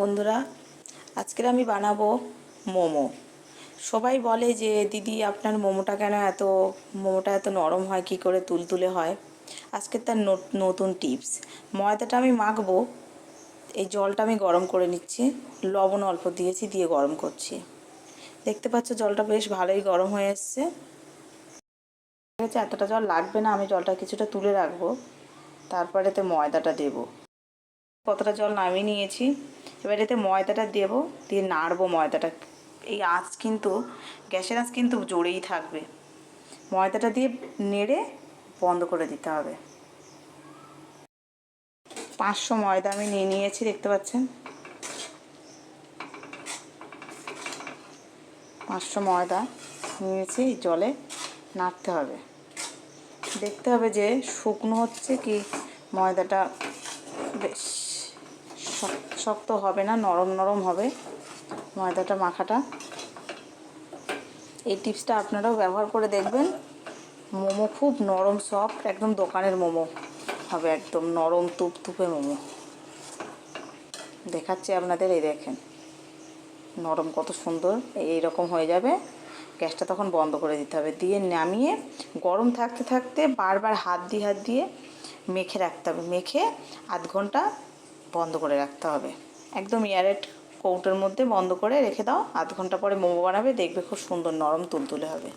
বন্ধুরা, আজকের আমি বানাবো মোমো। সবাই বলে যে, দিদি, আপনার মোমোটা কেন এত, মোমোটা এত নরম হয়? কি করে তুলতুলে হয়? আজকে তার নত- নতুন টিপস। ময়দাটা আমি মাখবো। এই জলটা আমি গরম করে নিচ্ছি। লবণ অল্প দিয়েছি, দিয়ে গরম করছি। দেখতে পাচ্ছ, জলটা বেশ ভালোই গরম হয়ে এসছে। ঠিক আছে এতটা জল লাগবে না, আমি জলটা কিছুটা তুলে রাখব। তারপরে এতে ময়দাটা দেবো। কতটা জল নামিয়ে নিয়েছি। এবার এতে ময়দাটা দেবো, দিয়ে নাড়বো ময়দাটা। এই আঁচ কিন্তু, গ্যাসের আঁচ কিন্তু জোরেই থাকবে। ময়দাটা দিয়ে নেড়ে বন্ধ করে দিতে হবে। পাঁচশো ময়দা আমি নিয়ে নিয়েছি, দেখতে পাচ্ছেন? পাঁচশো ময়দা নিয়েছি, জলে নাড়তে হবে। দেখতে হবে যে শুকনো হচ্ছে কি ময়দাটা। বেশ। শক্ত হবে না, নরম নরম হবে ময়দাটা, মাখাটা। এই টিপসটা আপনারাও ব্যবহার করে দেখবেন। মোমো খুব নরম, সফট, একদম দোকানের মোমো হবে একদম নরম, তুপতুপে মোমো। দেখাচ্ছি আপনাদের, এই দেখেন। নরম কত সুন্দর এই রকম হয়ে যাবে। গ্যাসটা তখন বন্ধ করে দিতে হবে। দিয়ে নামিয়ে গরম থাকতে থাকতে বারবার হাত দিয়ে হাত দিয়ে মেখে রাখতে হবে। মেখে আধ ঘণ্টা বন্ধ করে রাখতে হবে। একদম ইয়ারেট কৌটোর মধ্যে বন্ধ করে রেখে দাও। আধ ঘণ্টা পরে মোমো বানাবে, দেখবে খুব সুন্দর নরম তুলতুলে হবে।